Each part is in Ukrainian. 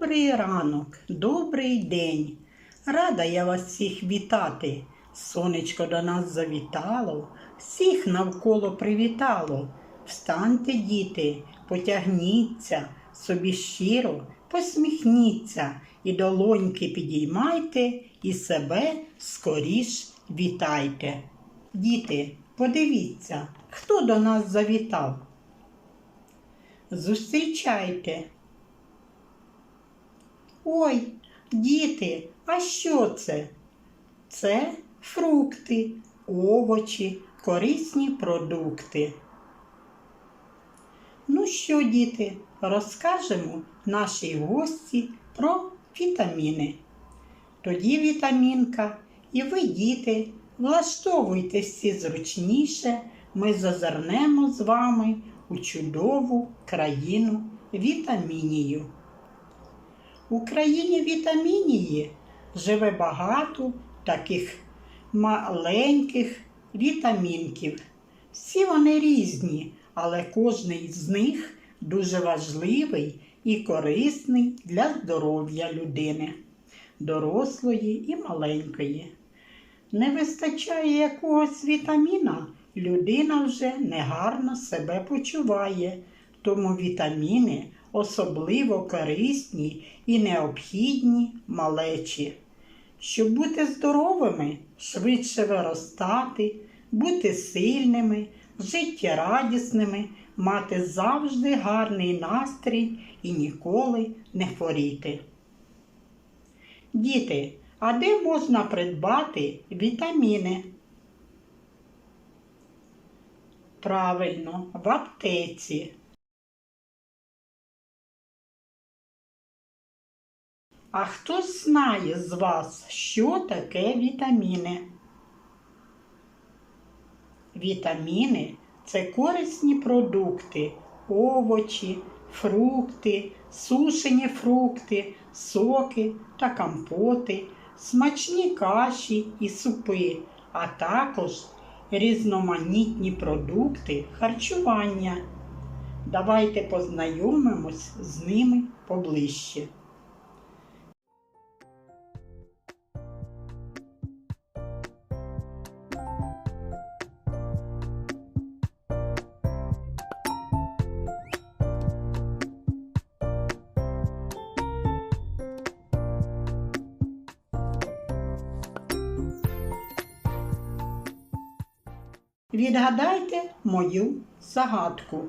Добрий ранок, добрий день. Рада я вас всіх вітати. Сонечко до нас завітало, всіх навколо привітало. Встаньте, діти, потягніться, собі щиро посміхніться і долоньки підіймайте, і себе скоріш вітайте. Діти, подивіться, хто до нас завітав. Зустрічайте. Ой, діти, а що це? Це фрукти, овочі, корисні продукти. Ну що, діти, розкажемо нашій гості про вітаміни. Тоді вітамінка, і ви, діти, влаштовуйтесь всі зручніше, ми зазирнемо з вами у чудову країну вітамінію. У країні вітамінії живе багато таких маленьких вітамінків. Всі вони різні, але кожний з них дуже важливий і корисний для здоров'я людини, дорослої і маленької. Не вистачає якогось вітаміна, людина вже негарно себе почуває, тому вітаміни особливо корисні і необхідні малечі. Щоб бути здоровими, швидше виростати, бути сильними, життєрадісними, мати завжди гарний настрій і ніколи не хворіти. Діти, а де можна придбати вітаміни? Правильно, в аптеці. А хто знає з вас, що таке вітаміни? Вітаміни це корисні продукти, овочі, фрукти, сушені фрукти, соки та компоти, смачні каші і супи, а також різноманітні продукти харчування. Давайте познайомимось з ними поближче. Відгадайте мою загадку.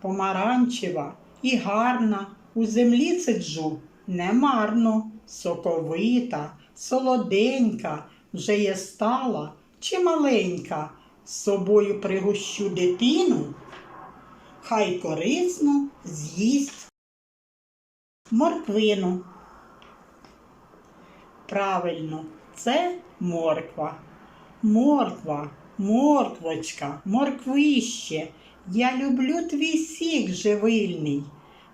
Помаранчева і гарна, у землі сиджу немарно, соковита, солоденька, вже є стала чи маленька, з собою пригощу дитину, хай корисно з'їсть морквину. Правильно, це морква. Морква, морквочка, морквище. Я люблю твій сік живильний,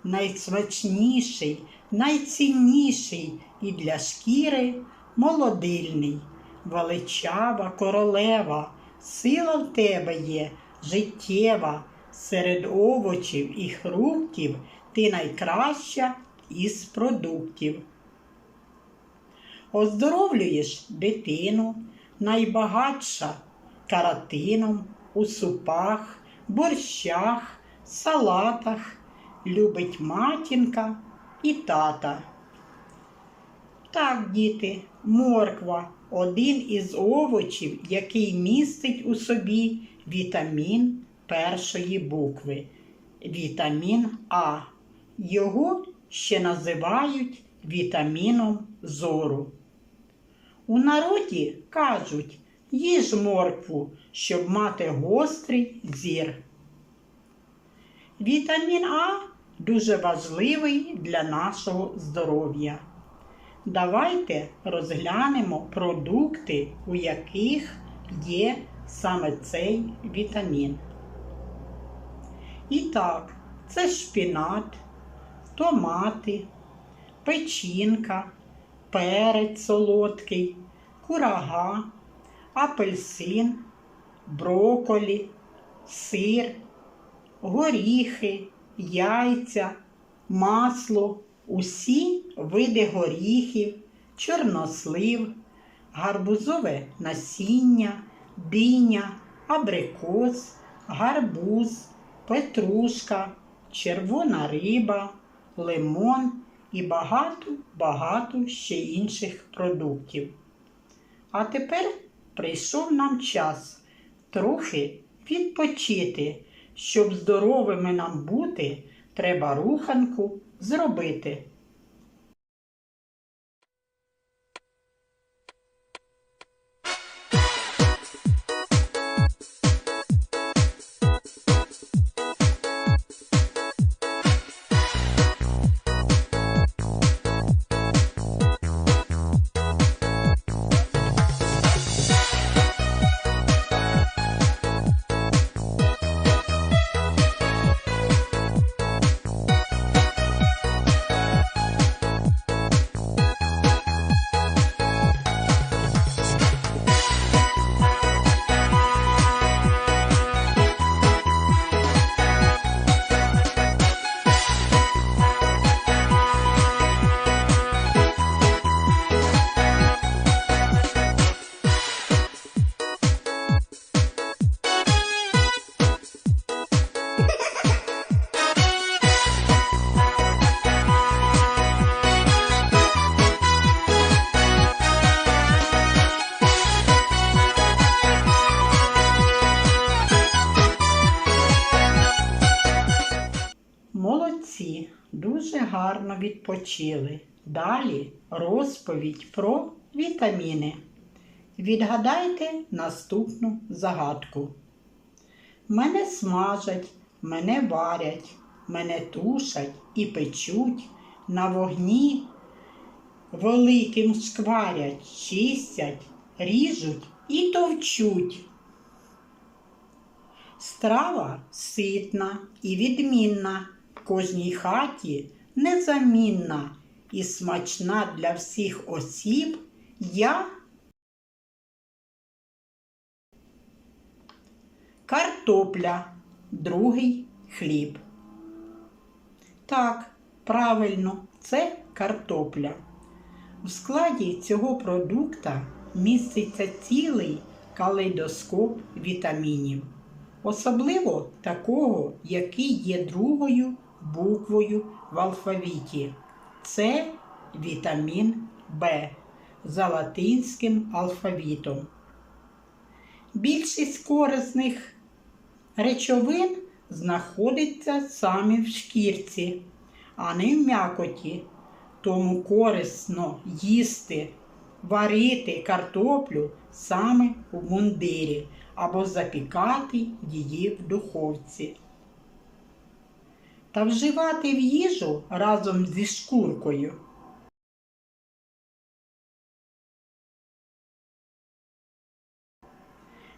найсмачніший, найцінніший і для шкіри молодильний. Величава королева, сила в тебе є, життєва, серед овочів і фруктів ти найкраща із продуктів. Оздоровлюєш дитину найбагатша каратином у супах, борщах, салатах, любить матінка і тата. Так, діти, морква один із овочів, який містить у собі вітамін першої букви, вітамін А. Його ще називають вітаміном зору. У народі кажуть, їж моркву, щоб мати гострий зір. Вітамін А дуже важливий для нашого здоров'я. Давайте розглянемо продукти, у яких є саме цей вітамін. І так, це шпінат, томати, печінка перець солодкий, курага, апельсин, броколі, сир, горіхи, яйця, масло, усі види горіхів, чорнослив, гарбузове насіння, диня, абрикос, гарбуз, петрушка, червона риба, лимон і багато-багато ще інших продуктів. А тепер прийшов нам час трохи відпочити. Щоб здоровими нам бути, треба руханку зробити. Гарно відпочили. Далі розповідь про вітаміни. Відгадайте наступну загадку. Мене смажать, мене варять, мене тушать і печуть, на вогні великим шкварять, чистять, ріжуть і товчуть. Страва ситна і відмінна, в кожній хаті незамінна і смачна для всіх осіб. Я картопля, другий хліб. Так, правильно, це картопля. В складі цього продукта міститься цілий калейдоскоп вітамінів, особливо такого, який є другою буквою в алфавіті. Це вітамін В за латинським алфавітом. Більшість корисних речовин знаходиться саме в шкірці, а не в м'якоті. Тому корисно їсти, варити картоплю саме у мундирі або запікати її в духовці. Та вживати в їжу разом зі шкуркою.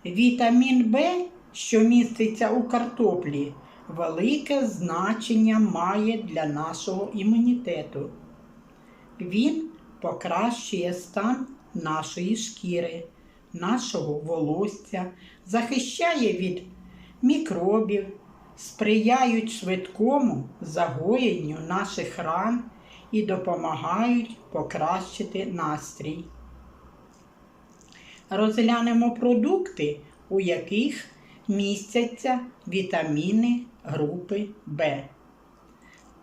Вітамін В, що міститься у картоплі, велике значення має для нашого імунітету. Він покращує стан нашої шкіри, нашого волосся, захищає від мікробів, сприяють швидкому загоєнню наших ран і допомагають покращити настрій. Розглянемо продукти, у яких містяться вітаміни групи В.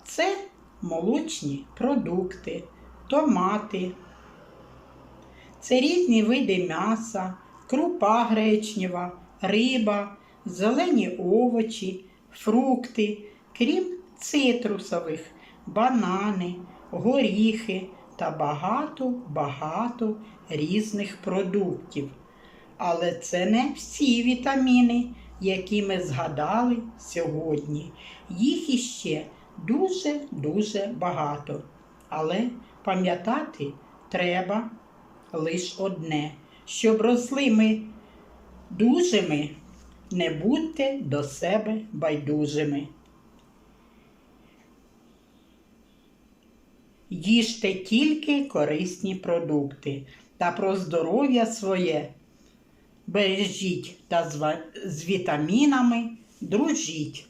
Це молочні продукти, томати. Це різні види м'яса, крупа гречнева, риба, зелені овочі, фрукти, крім цитрусових, банани, горіхи та багато-багато різних продуктів. Але це не всі вітаміни, які ми згадали сьогодні. Їх іще дуже-дуже багато. Але пам'ятати треба лише одне, щоб росли ми дужими, не будьте до себе байдужими. Їжте тільки корисні продукти та про здоров'я своє бережіть та з вітамінами дружіть.